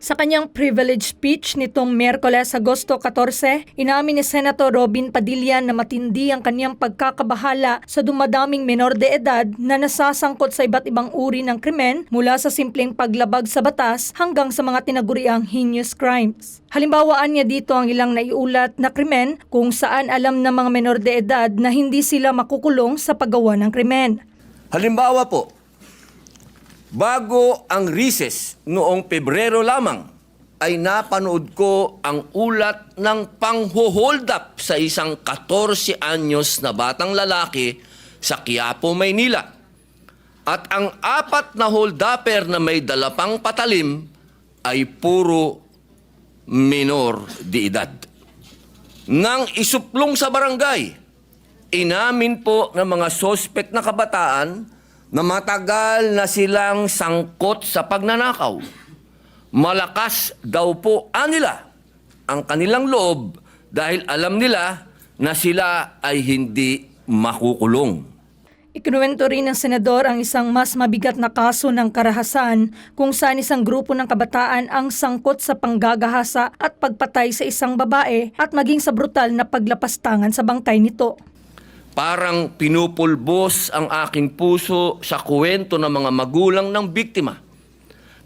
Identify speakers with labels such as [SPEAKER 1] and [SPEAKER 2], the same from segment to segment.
[SPEAKER 1] Sa kanyang privilege speech nitong Miyerkules, Agosto 14, inamin ni Senator Robin Padilla na matindi ang kanyang pagkakabahala sa dumadaming menor de edad na nasasangkot sa iba't ibang uri ng krimen mula sa simpleng paglabag sa batas hanggang sa mga tinaguriang heinous crimes. Halimbawaan niya dito ang ilang naiulat na krimen kung saan alam ng mga menor de edad na hindi sila makukulong sa paggawa ng krimen.
[SPEAKER 2] Halimbawa po, bago ang recess noong Pebrero lamang, ay napanood ko ang ulat ng pangho-hold up sa isang 14 anyos na batang lalaki sa Quiapo, Maynila. At ang apat na hold-upper na may dalapang patalim ay puro minor de edad. Nang isuplong sa barangay, inamin po ng mga sospek na kabataan na matagal na silang sangkot sa pagnanakaw. Malakas daw po anila ang kanilang loob dahil alam nila na sila ay hindi makukulong.
[SPEAKER 1] Ikinuwento rin ng senador ang isang mas mabigat na kaso ng karahasan kung saan isang grupo ng kabataan ang sangkot sa panggagahasa at pagpatay sa isang babae at maging sa brutal na paglapastangan sa bangkay nito.
[SPEAKER 2] Parang pinupulbos ang aking puso sa kwento ng mga magulang ng biktima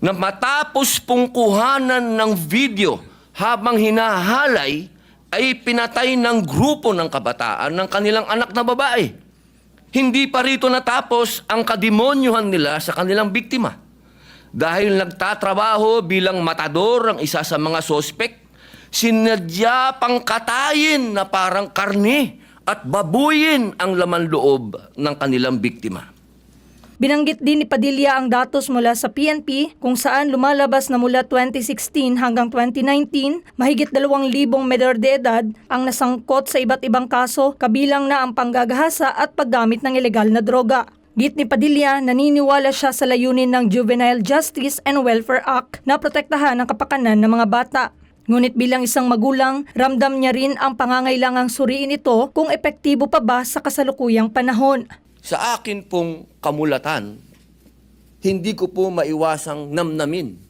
[SPEAKER 2] na matapos pong kuhanan ng video habang hinahalay ay pinatay ng grupo ng kabataan ng kanilang anak na babae. Hindi pa rito natapos ang kademonyuhan nila sa kanilang biktima. Dahil nagtatrabaho bilang matador ang isa sa mga sospek, sinadya pang katayin na parang karne at babuyin ang laman loob ng kanilang biktima.
[SPEAKER 1] Binanggit din ni Padilla ang datos mula sa PNP kung saan lumalabas na mula 2016 hanggang 2019, mahigit 2,000 menor de edad ang nasangkot sa iba't ibang kaso kabilang na ang panggagahasa at paggamit ng ilegal na droga. Git ni Padilla, naniniwala siya sa layunin ng Juvenile Justice and Welfare Act na protektahan ang kapakanan ng mga bata. Ngunit bilang isang magulang, ramdam niya rin ang pangangailangang suriin ito kung epektibo pa ba sa kasalukuyang panahon.
[SPEAKER 2] Sa akin pong kamulatan, hindi ko po maiwasang namnamin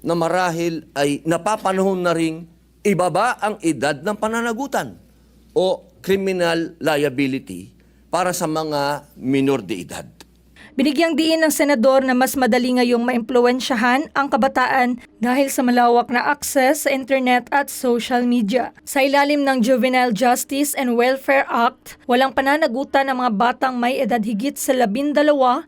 [SPEAKER 2] na marahil ay napapanahon na ring ibaba ang edad ng pananagutan o criminal liability para sa mga minor de edad.
[SPEAKER 1] Binigyang diin ng senador na mas madali ngayong maimpluwensyahan ang kabataan dahil sa malawak na access sa internet at social media. Sa ilalim ng Juvenile Justice and Welfare Act, walang pananagutan ang mga batang may edad higit sa 12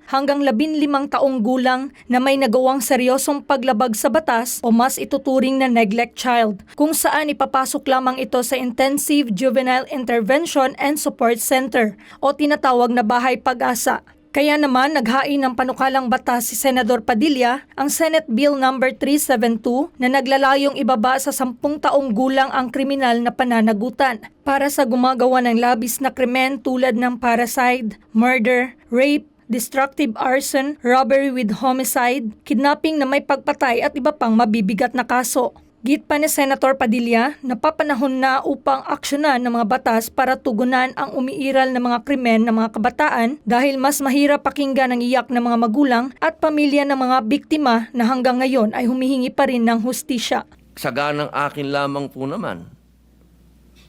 [SPEAKER 1] hanggang 15 taong gulang na may nagawang seryosong paglabag sa batas o mas ituturing na neglect child, kung saan ipapasok lamang ito sa Intensive Juvenile Intervention and Support Center o tinatawag na Bahay Pag-asa. Kaya naman naghain ng panukalang batas si Senador Padilla ang Senate Bill No. 372 na naglalayong ibaba sa 10 taong gulang ang kriminal na pananagutan para sa gumagawa ng labis na krimen tulad ng parricide, murder, rape, destructive arson, robbery with homicide, kidnapping na may pagpatay at iba pang mabibigat na kaso. Git pa ni Senator Padilla, napapanahon na upang aksyonan ng mga batas para tugunan ang umiiral ng mga krimen ng mga kabataan dahil mas mahirap pakinggan ang iyak ng mga magulang at pamilya ng mga biktima na hanggang ngayon ay humihingi pa rin ng hustisya.
[SPEAKER 2] Saganang akin lamang po naman,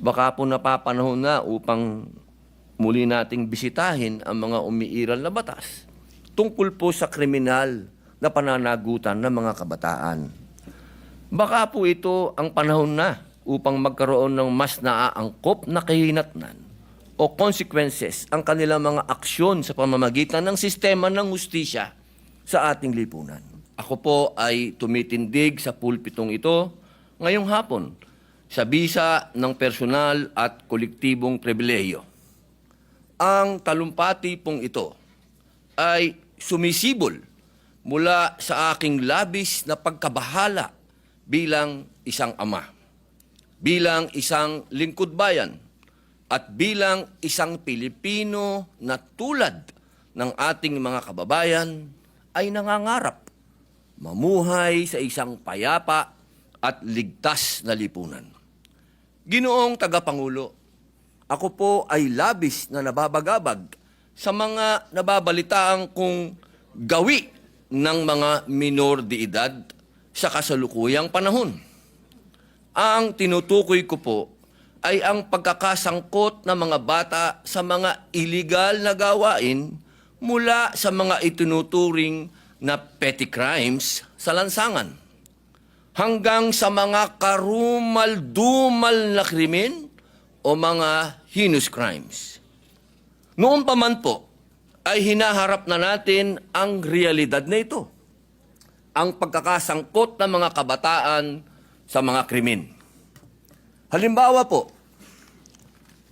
[SPEAKER 2] baka po napapanahon na upang muli nating bisitahin ang mga umiiral na batas tungkol po sa kriminal na pananagutan ng mga kabataan. Baka po ito ang panahon na upang magkaroon ng mas naaangkop na kahinatnan o consequences ang kanilang mga aksyon sa pamamagitan ng sistema ng hustisya sa ating lipunan. Ako po ay tumitindig sa pulpitong ito ngayong hapon sa bisa ng personal at kolektibong pribileyo. Ang talumpati pong ito ay sumisibol mula sa aking labis na pagkabahala bilang isang ama, bilang isang lingkod bayan, at bilang isang Pilipino na tulad ng ating mga kababayan ay nangangarap mamuhay sa isang payapa at ligtas na lipunan. Ginoong tagapangulo, ako po ay labis na nababagabag sa mga nababalitaang kung gawi ng mga minor de edad sa kasalukuyang panahon. Ang tinutukoy ko po ay ang pagkakasangkot ng mga bata sa mga illegal na gawain mula sa mga itinuturing na petty crimes sa lansangan hanggang sa mga karumal-dumal na krimen o mga heinous crimes. Noon pa man po, ay hinaharap na natin ang realidad na ito. Ang pagkakasangkot ng mga kabataan sa mga krimen. Halimbawa po,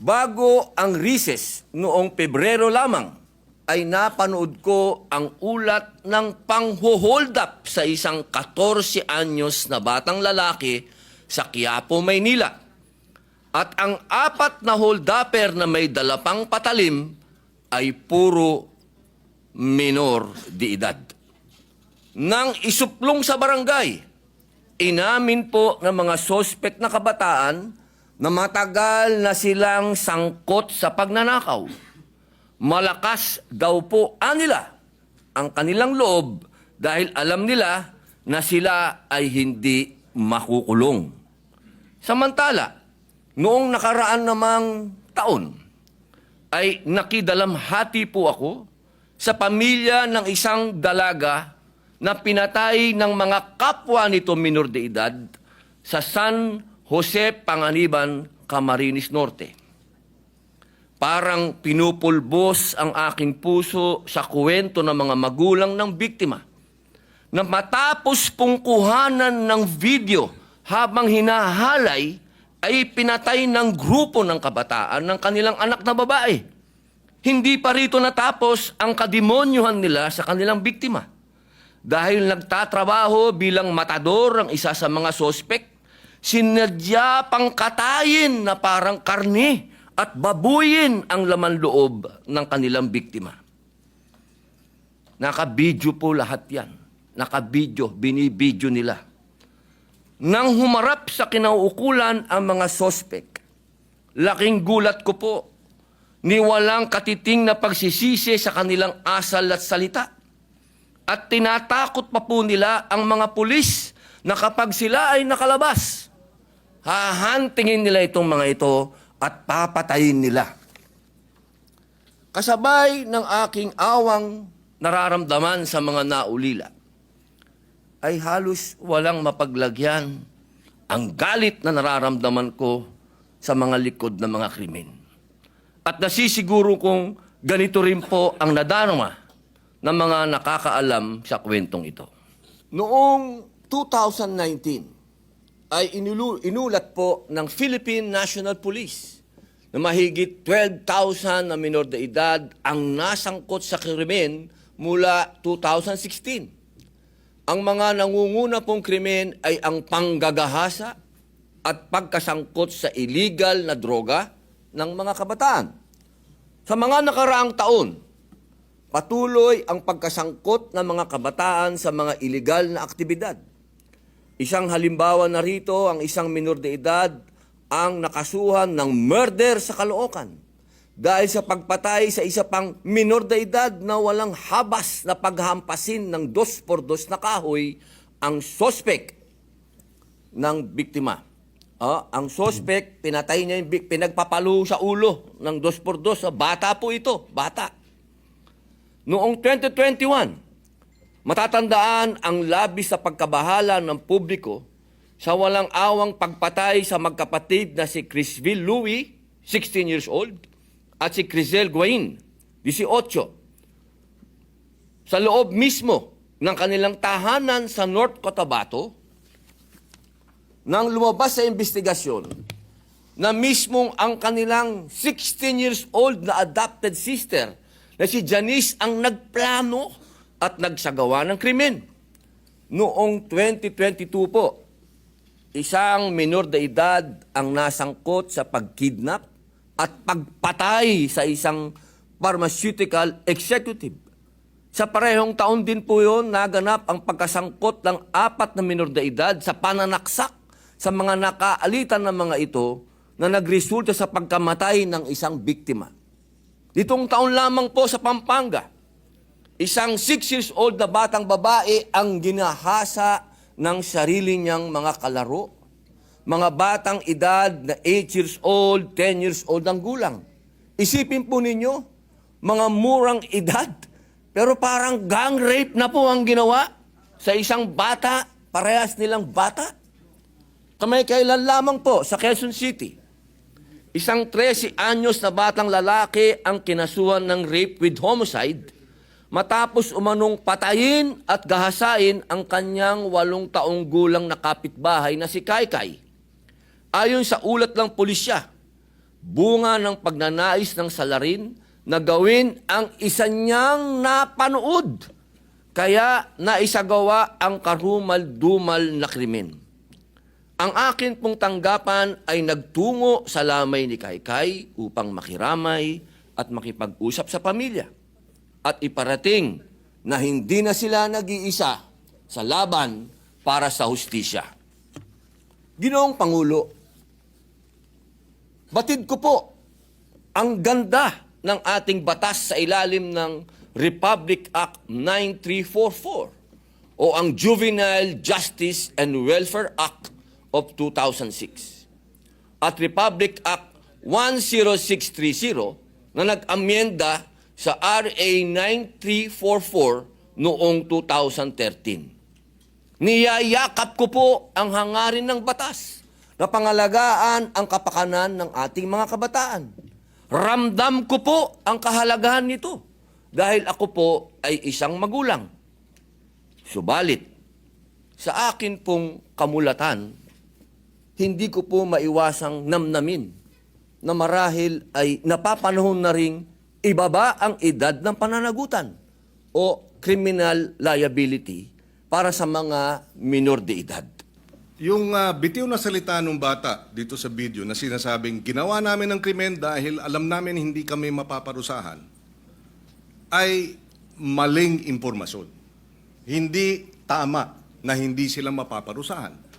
[SPEAKER 2] bago ang recess noong Pebrero lamang, ay napanood ko ang ulat ng pangho-hold up sa isang 14 anyos na batang lalaki sa Quiapo, Maynila. At ang apat na hold-upper na may dalapang patalim ay puro minor di edad. Nang isuplong sa barangay, inamin po ng mga sospek na kabataan na matagal na silang sangkot sa pagnanakaw. Malakas daw po anila ang kanilang loob dahil alam nila na sila ay hindi makukulong. Samantala, noong nakaraan namang taon, ay nakidalamhati po ako sa pamilya ng isang dalaga na pinatay ng mga kapwa nito minor de edad sa San Jose Panganiban, Camarines Norte. Parang pinupulbos ang aking puso sa kwento ng mga magulang ng biktima na matapos pong kuhanan ng video habang hinahalay ay pinatay ng grupo ng kabataan ng kanilang anak na babae. Hindi pa rito natapos ang kademonyuhan nila sa kanilang biktima. Dahil nagtatrabaho bilang matador ang isa sa mga sospek, sinadya pang katayin na parang karne at babuyin ang laman loob ng kanilang biktima. Nakabidyo po lahat yan. Nakabidyo, binibidyo nila. Nang humarap sa kinauukulan ang mga sospek, laking gulat ko po ni walang katiting na pagsisisi sa kanilang asal at salita. At tinatakot pa po nila ang mga pulis na kapag sila ay nakalabas, hahantingin nila itong mga ito at papatayin nila. Kasabay ng aking awang nararamdaman sa mga naulila, ay halos walang mapaglagyan ang galit na nararamdaman ko sa mga likod ng mga krimen. At nasisiguro kong ganito rin po ang nadarama ng mga nakakaalam sa kwentong ito. Noong 2019 ay inulat po ng Philippine National Police na mahigit 12,000 na minor de edad ang nasangkot sa krimen mula 2016. Ang mga nangunguna pong krimen ay ang panggagahasa at pagkasangkot sa illegal na droga ng mga kabataan. Sa mga nakaraang taon, patuloy ang pagkasangkot ng mga kabataan sa mga illegal na aktibidad. Isang halimbawa na rito ang isang minor de edad ang nakasuhan ng murder sa Caloocan dahil sa pagpatay sa isa pang minor de edad na walang habas na paghampasin ng dos por dos na kahoy ang sospek ng biktima. Ah, ang sospek, pinatay niya yung pinagpapalo sa ulo ng dos por dos. Ah, Bata po ito, bata. Noong 2021, matatandaan ang labis sa pagkabahala ng publiko sa walang awang pagpatay sa magkapatid na si Chrisville Louis, 16 years old, at si Crisel Guain, 18. Sa loob mismo ng kanilang tahanan sa North Cotabato, nang lumabas sa investigasyon na mismong ang kanilang 16 years old na adopted sister na si Janice ang nagplano at nagsagawa ng krimen. Noong 2022 po, isang minor de edad ang nasangkot sa pagkidnap at pagpatay sa isang pharmaceutical executive. Sa parehong taon din po yun, naganap ang pagkasangkot ng apat na minor de edad sa pananaksak sa mga nakaalitan ng mga ito na nagresulta sa pagkamatay ng isang biktima. Ditong taon lamang po sa Pampanga, isang 6 years old na batang babae ang ginahasa ng sarili niyang mga kalaro. Mga batang edad na 8 years old, 10 years old ang gulang. Isipin po ninyo, mga murang edad, pero parang gang rape na po ang ginawa sa isang bata, parehas nilang bata. Kamay kailan lamang po sa Quezon City, isang 13 anyos na batang lalaki ang kinasuhan ng rape with homicide matapos umanong patayin at gahasain ang kanyang walong taong gulang na kapitbahay na si Kaykay. Ayon sa ulat ng pulisya, bunga ng pagnanais ng salarin na gawin ang isa niyang napanood. Kaya naisagawa ang karumal-dumal na krimen. Ang akin pong tanggapan ay nagtungo sa lamay ni Kaykay upang makiramay at makipag-usap sa pamilya at iparating na hindi na sila nag-iisa sa laban para sa hustisya. Ginoong Pangulo, batid ko po ang ganda ng ating batas sa ilalim ng Republic Act 9344 o ang Juvenile Justice and Welfare Act of 2006 at Republic Act 10630 na nag-amyenda sa RA 9344 noong 2013. Niyayakap ko po ang hangarin ng batas na pangalagaan ang kapakanan ng ating mga kabataan. Ramdam ko po ang kahalagahan nito dahil ako po ay isang magulang. Subalit, sa akin pong kamulatan, hindi ko po maiwasang namnamin na marahil ay napapanahon na ring ibaba ang edad ng pananagutan o criminal liability para sa mga minor de edad.
[SPEAKER 3] Yung ah, bitiw na salita ng bata dito sa video na sinasabing ginawa namin ng krimen dahil alam namin hindi kami mapaparusahan ay maling impormasyon. Hindi tama na hindi sila mapaparusahan.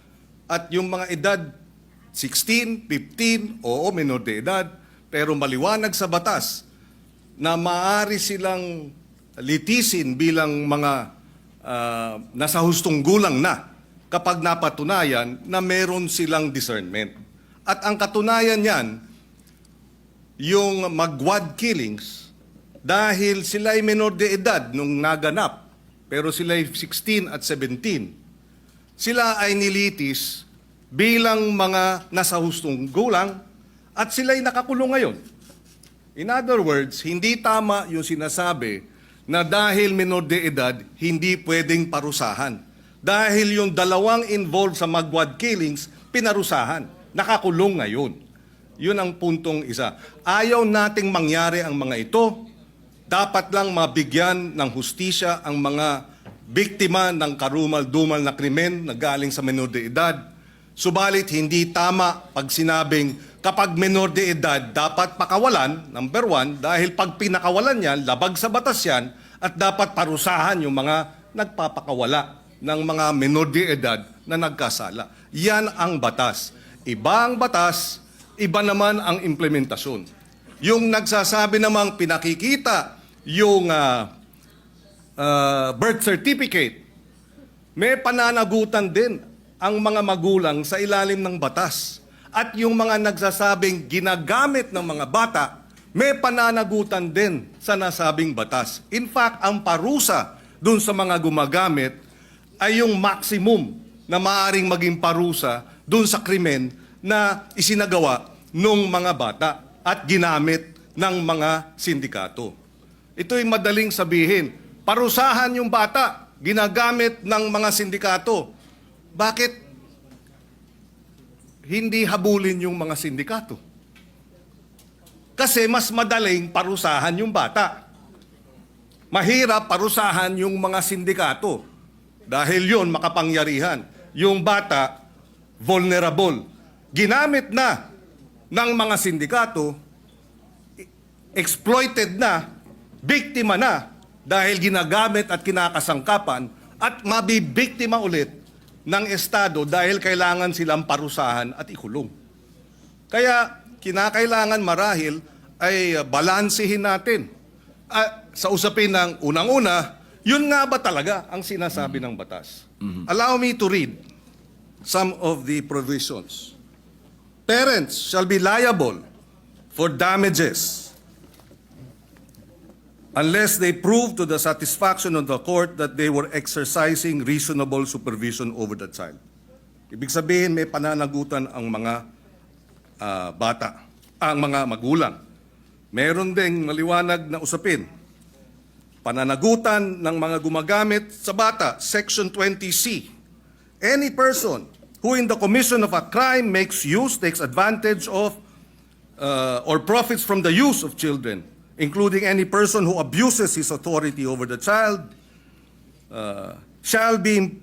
[SPEAKER 3] At yung mga edad 16, 15, oo, minor de edad, pero maliwanag sa batas na maaari silang litisin bilang mga ah, nasa hustong gulang na kapag napatunayan na meron silang discernment. At ang katunayan niyan, yung magwad killings, dahil sila ay menor de edad nung naganap, pero sila ay 16 at 17, sila ay nilitis bilang mga nasa hustong gulang at sila ay nakakulong ngayon. In other words, hindi tama yung sinasabi na dahil menor de edad, hindi pwedeng parusahan. Dahil yung dalawang involved sa magwad killings, pinarusahan. Nakakulong ngayon. Yun ang puntong isa. Ayaw nating mangyari ang mga ito. Dapat lang mabigyan ng hustisya ang mga biktima ng karumal-dumal na krimen na galing sa menor de edad. Subalit hindi tama pag sinabing kapag menor de edad dapat pakawalan, number one, dahil pag pinakawalan yan, labag sa batas yan, at dapat parusahan yung mga nagpapakawala ng mga menor de edad na nagkasala. Yan ang batas. Iba ang batas, iba naman ang implementasyon. Yung nagsasabi namang pinakikita yung ah, ah, birth certificate, may pananagutan din ang mga magulang sa ilalim ng batas. At yung mga nagsasabing ginagamit ng mga bata, may pananagutan din sa nasabing batas. In fact, ang parusa dun sa mga gumagamit ay yung maximum na maaring maging parusa dun sa krimen na isinagawa ng mga bata at ginamit ng mga sindikato. Ito'y madaling sabihin. Parusahan yung bata, ginagamit ng mga sindikato. Bakit hindi habulin yung mga sindikato? Kasi mas madaling parusahan yung bata. Mahirap parusahan yung mga sindikato. Dahil yun makapangyarihan. Yung bata, vulnerable. Ginamit na ng mga sindikato, exploited na, biktima na, dahil ginagamit at kinakasangkapan, at mabibiktima ulit ng Estado dahil kailangan silang parusahan at ikulong. Kaya kinakailangan marahil ay balansehin natin. Ah, sa usapin ng unang-una, Yun nga ba talaga ang sinasabi ng batas? Allow me to read some of the provisions. Parents shall be liable for damages unless they prove to the satisfaction of the court that they were exercising reasonable supervision over the child. Ibig sabihin, may pananagutan ang mga ah, bata, ang mga magulang. Meron ding maliwanag na usapin. Pananagutan ng mga gumagamit sa bata, Section 20C. Any person who in the commission of a crime makes use, takes advantage of, uh, or profits from the use of children, including any person who abuses his authority over the child, uh, shall be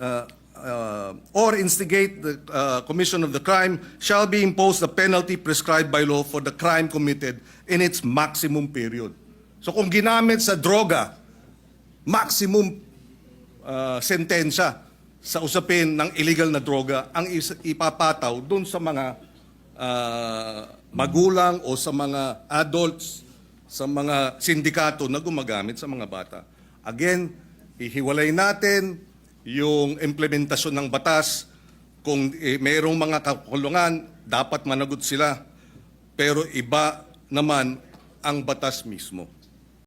[SPEAKER 3] uh, uh, or instigate the uh, commission of the crime shall be imposed the penalty prescribed by law for the crime committed in its maximum period. So kung ginamit sa droga, maximum uh, sentensya sa usapin ng illegal na droga ang ipapataw dun sa mga uh, magulang o sa mga adults, sa mga sindikato na gumagamit sa mga bata. Again, ihiwalay natin yung implementasyon ng batas. Kung eh, mayroong mga kakulungan, dapat managot sila. Pero iba naman ang batas mismo.